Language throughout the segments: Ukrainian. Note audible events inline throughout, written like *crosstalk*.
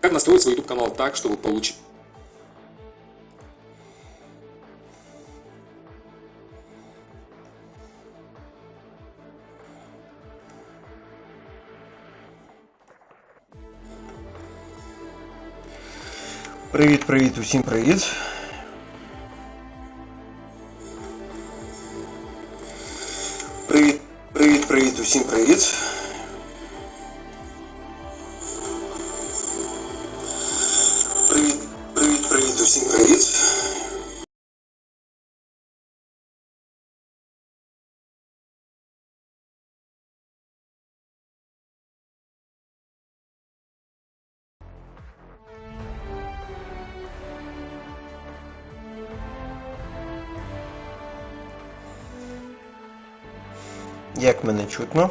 Как настроить свой YouTube канал так, чтобы получить Привіт, привіт, усім привіт. Привіт, Як мене чутно?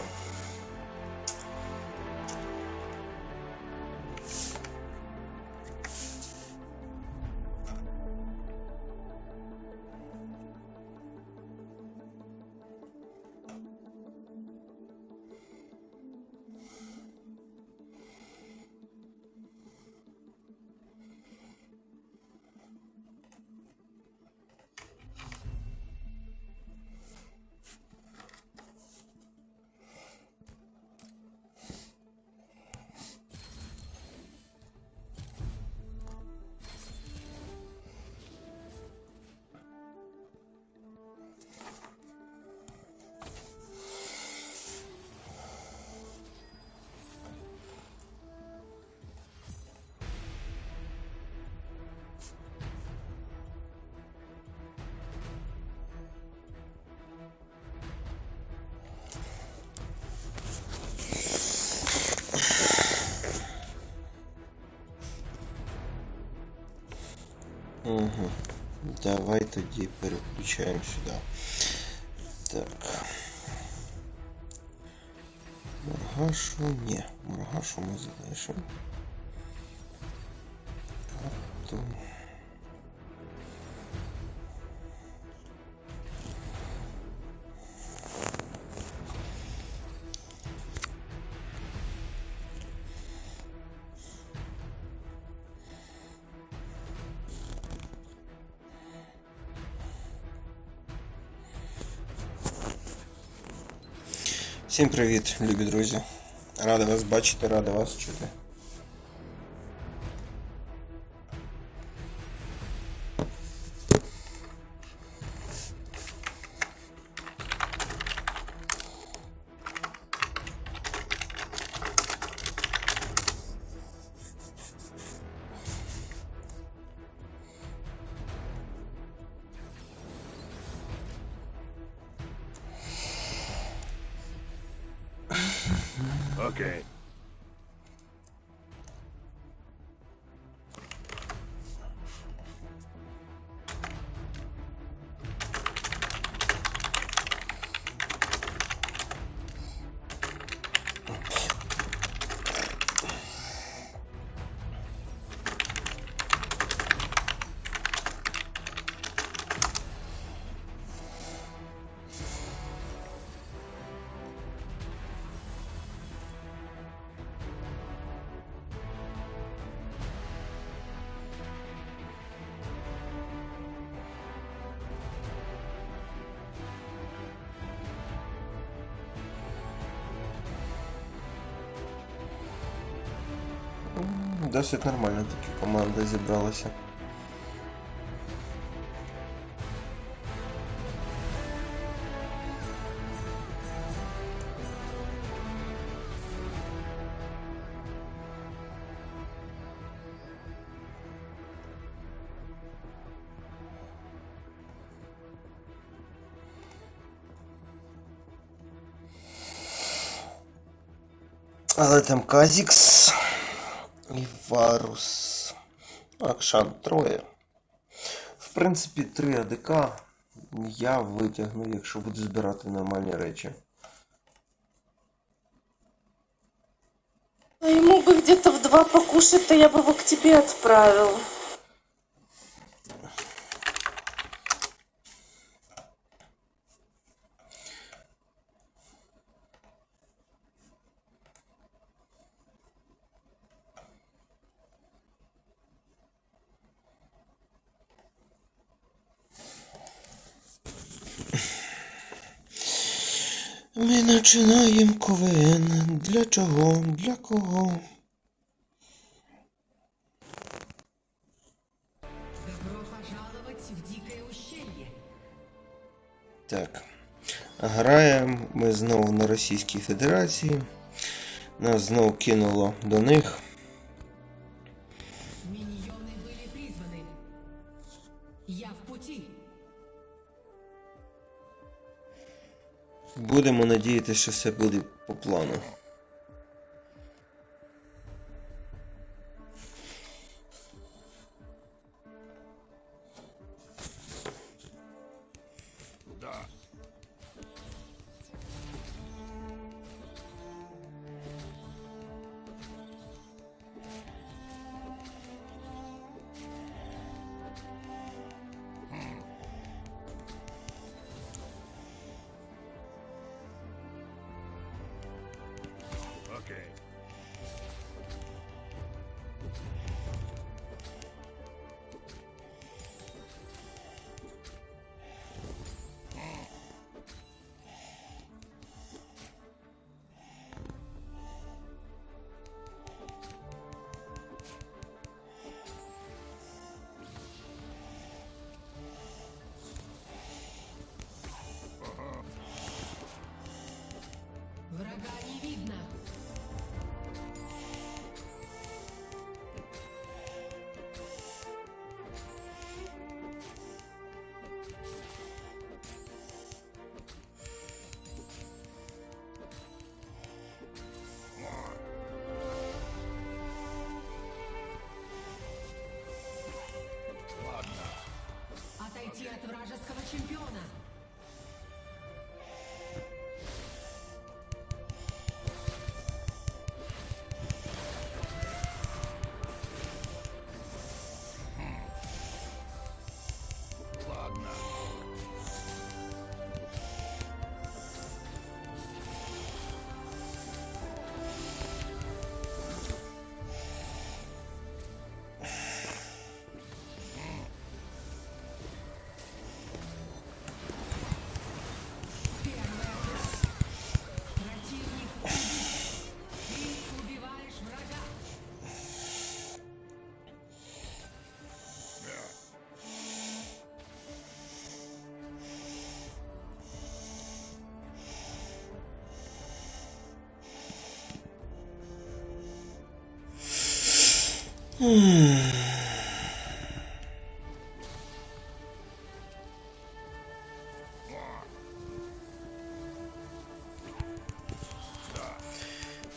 Угу. Давай тоді переключаємо сюди. Так. Моргашу. Ні, Моргашу ми залишимо. Карту. Всім привіт, любі друзі. Рада вас бачити, рада вас чути. Досить нормально такі команди зібралися. Але там Казікс і Варус. Акшан троє. В принципі, три АДК я витягну, якщо буду збирати нормальні речі. А ему бы где-то в два покушать, то я бы его к тебе отправил. Ми починаємо КВН. Для чого? Для кого? Так. Граємо ми знову на Російській Федерації. Нас знову кинуло до них. Що все буде по плану. Game.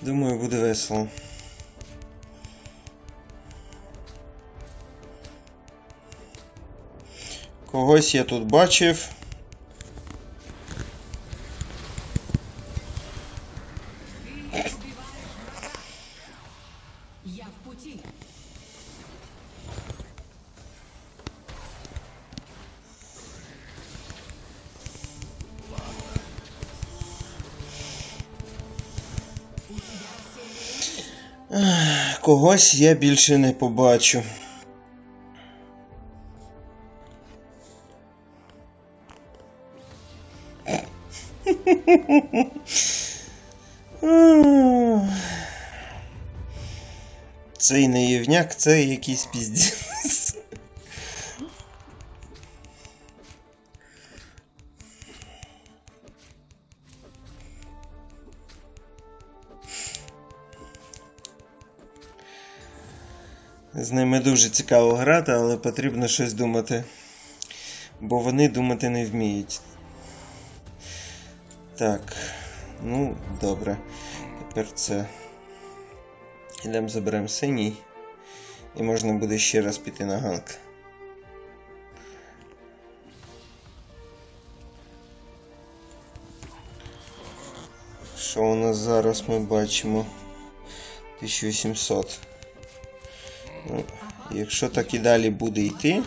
Думаю, буде весело. Когось я тут бачив. Когось я більше не побачу. Цей наївняк, це якийсь піздець. З ними дуже цікаво грати, але потрібно щось думати. Бо вони думати не вміють. Так. Ну, добре. Тепер це. Ідемо заберемо синій. І можна буде ще раз піти на ганк. Що у нас зараз ми бачимо? 1800. Якщо так і далі буде йти,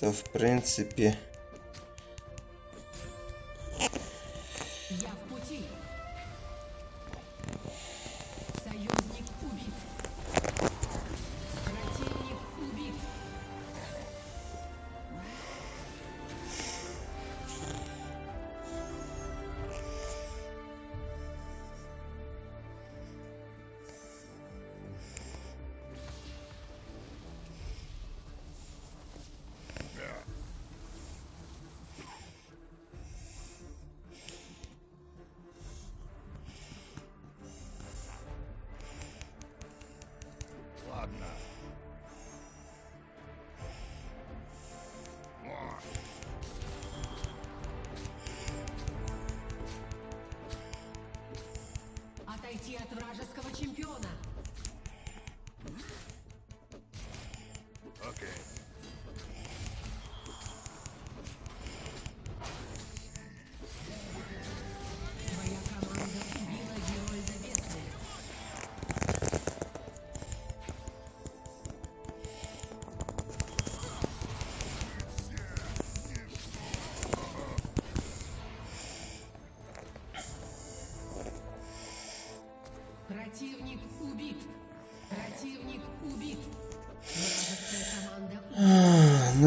то в принципі. Я в. Отойти от вражеского чемпиона. Твоя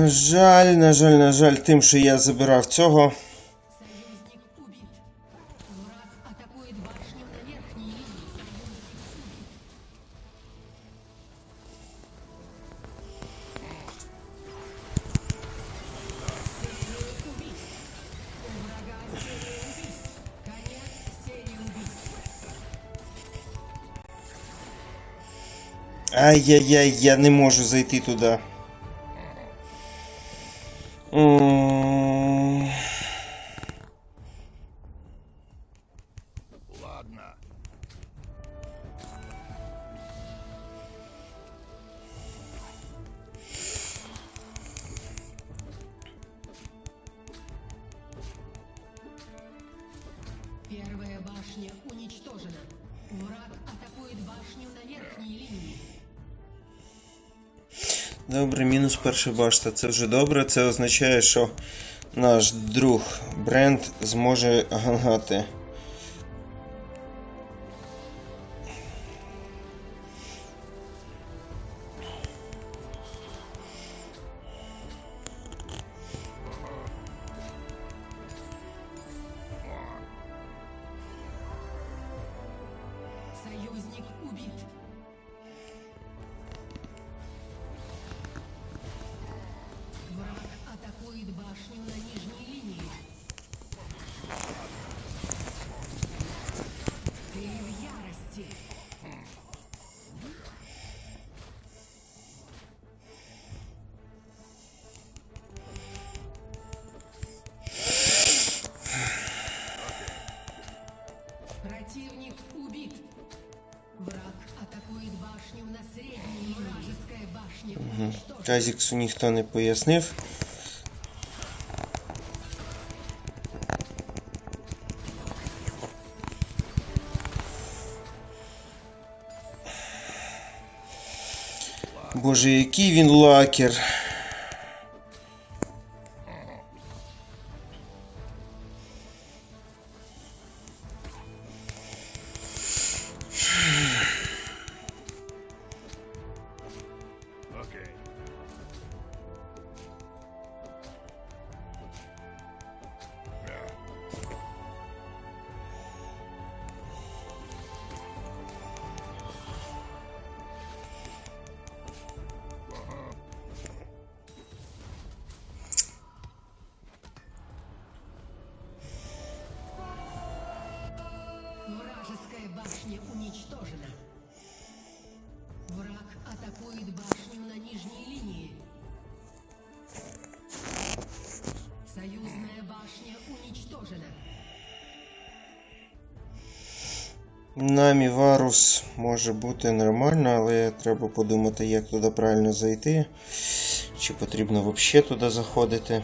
Жаль, на жаль, на жаль, тим, що я забирав цього. Ай-яй-яй, я не можу зайти туди. Перша башта. Це вже добре. Це означає, що наш друг бренд зможе гангати. Противник убит. Враг атакует башню на средней. Вражеская башня уничтожена. Казіксу ніхто не пояснив. Боже, який він лакер. Намі Варус може бути нормально, але треба подумати, як туди правильно зайти. Чи потрібно взагалі туди заходити.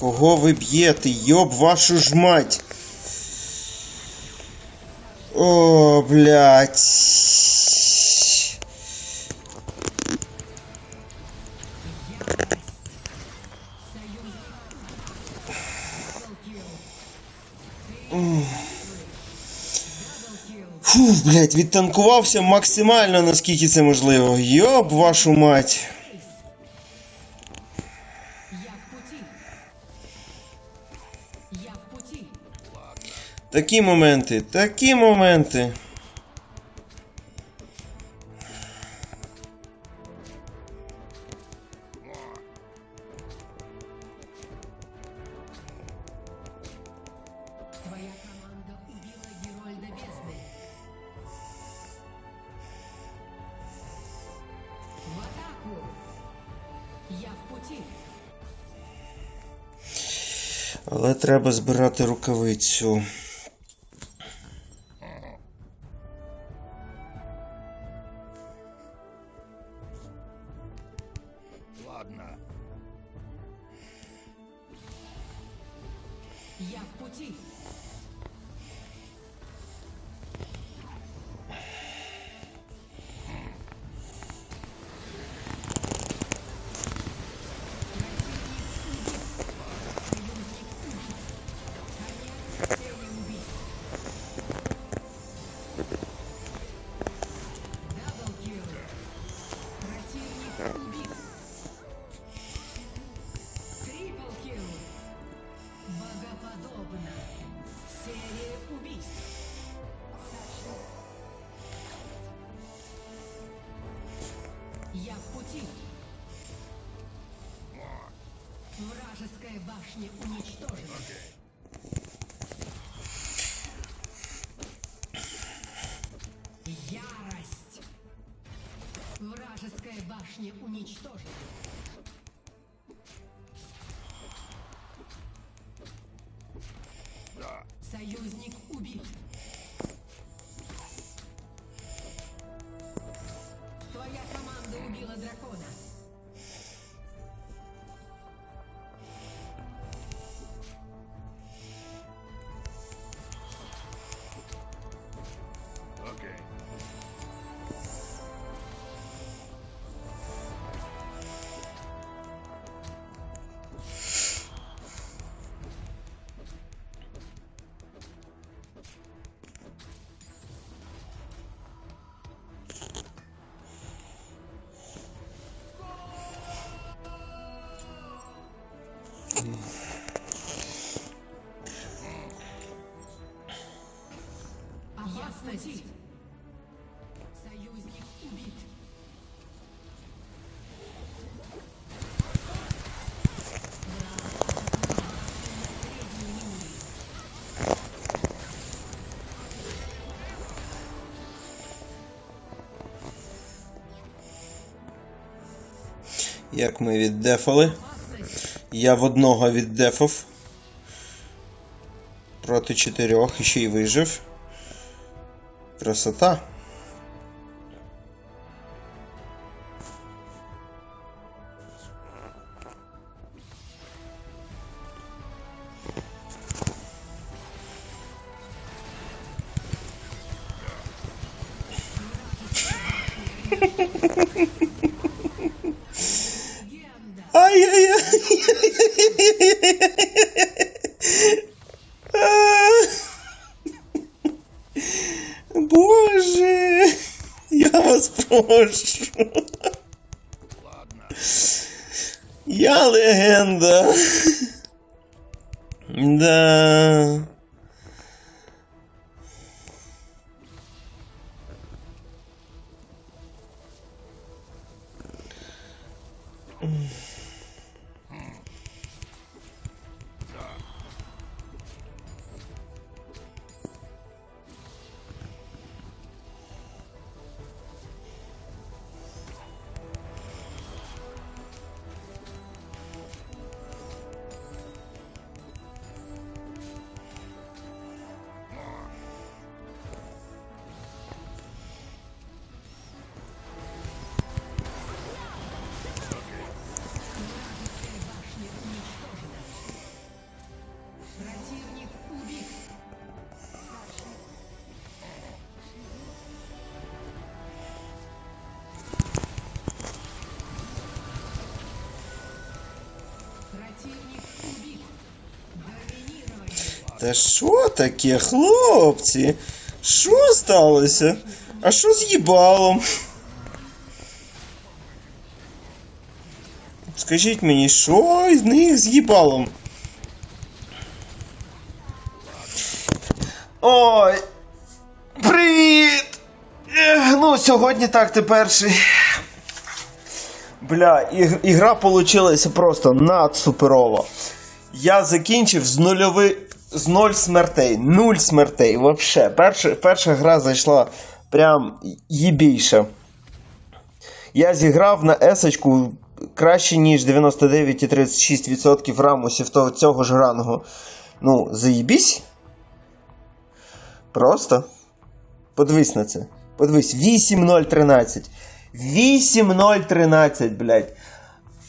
Кого ви б'єте? Йоб вашу ж мать! О, блядь. Фух, блядь, відтанкувався максимально, наскільки це можливо. Йоб вашу мать. Такі моменти, такі моменти. Але треба збирати рукавицю. В пути. Башня уничтожена. Ярость. Вражеская башня уничтожена. Союзник убит. Як ми віддефали? Я в одного віддефав. Проти чотирьох і ще й вижив. Красота. *laughs* Легенда. Ай-яй-яй. *laughs* Боже, я вас прошу. Я легенда. Та що таке, хлопці? Що сталося? А що з їбалом? скажіть мені, що з них з їбалом? Ой. Привіт! Ну, сьогодні так ти перший. Бля, іг- ігра получилася просто надсуперова. Я закінчив з нульови. З ноль смертей. Нуль смертей. Вообще. Перша, перша гра зайшла прям їбійша. Я зіграв на есочку краще, ніж 99,36% рамусів цього ж рангу. Ну, заїбісь. Просто. Подивись на це. Подивись, 8-0-13. 8-0-13, блядь.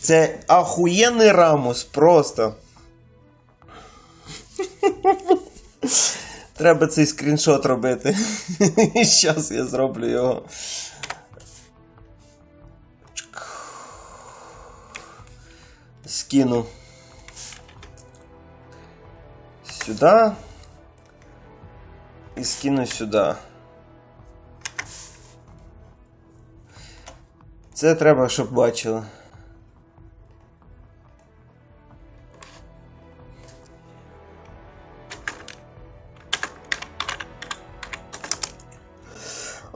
Це ахуєнний рамус, просто. Треба цей скріншот робити. Щас я зроблю його. Скину. Сюда. І скину сюди. Це треба, щоб бачили.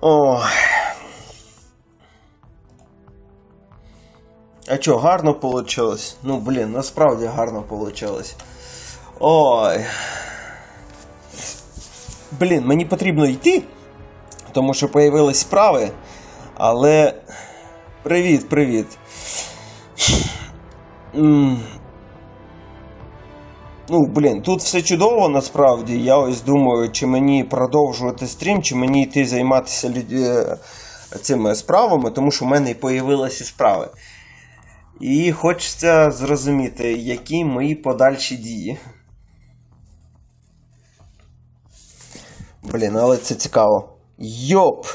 Ой. А чо, гарно получилось? Ну, блін, насправді гарно получилось. Ой. Блін, мені потрібно йти, тому що появились справи. Але. Привіт, привіт. Ну, блін, тут все чудово насправді. Я ось думаю, чи мені продовжувати стрім, чи мені йти займатися е, цими справами, тому що в мене і появилися справи. І хочеться зрозуміти, які мої подальші дії. Блін, але це цікаво. Йоп!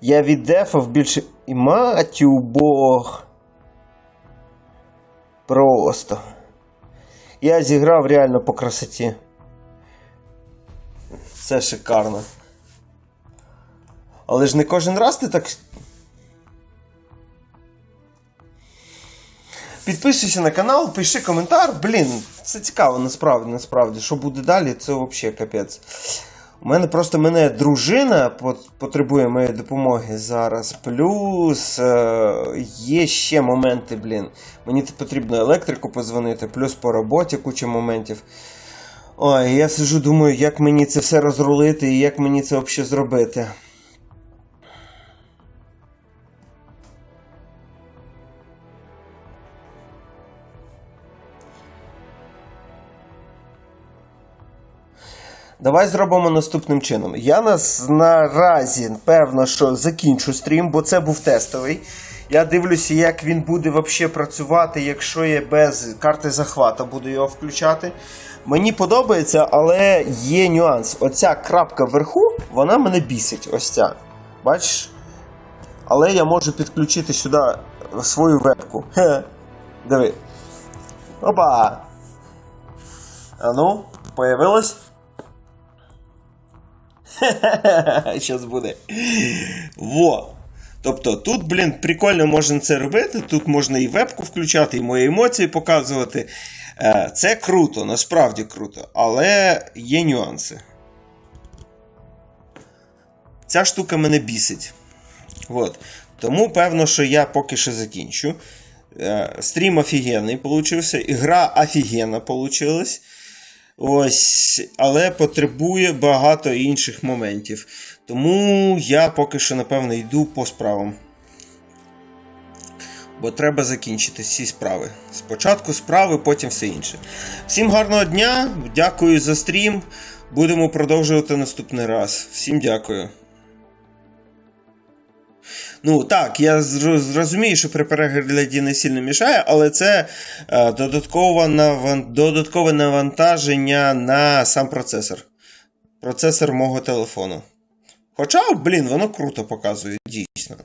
Я віддефав більше. І матю Бог. Просто. Я зіграв реально по красоті. Це шикарно. Але ж не кожен раз ти так. Підписуйся на канал, пиши коментар. Блін, це цікаво насправді, насправді. Що буде далі, це взагалі капець. У мене просто мене дружина потребує моєї допомоги зараз. Плюс е, є ще моменти, блін. Мені потрібно електрику позвонити, плюс по роботі куча моментів. Ой, я сижу, думаю, як мені це все розрулити і як мені це взагалі зробити. Давай зробимо наступним чином. Я нас наразі, певно, що закінчу стрім, бо це був тестовий. Я дивлюся, як він буде взагалі працювати, якщо я без карти захвата буду його включати. Мені подобається, але є нюанс. Оця крапка вверху, вона мене бісить. Ось ця. Бачиш? Але я можу підключити сюди свою вебку. Хе. Диви. Опа! А ну, появилось? *laughs* Щас буде. Во. Тобто тут, блін, прикольно можна це робити. Тут можна і вебку включати, і мої емоції показувати. Е, Це круто, насправді круто. Але є нюанси. Ця штука мене бісить. От. Тому певно, що я поки що закінчу. Е, Стрім офігенний получився. Ігра офігенна получилась. Ось, але потребує багато інших моментів. Тому я поки що, напевно, йду по справам. Бо треба закінчити всі справи. Спочатку справи, потім все інше. Всім гарного дня, дякую за стрім. Будемо продовжувати наступний раз. Всім дякую. Ну так, я розумію, що при перегляді не сильно мішає, але це е, додаткове навантаження на сам процесор. Процесор мого телефону. Хоча, блін, воно круто показує, дійсно.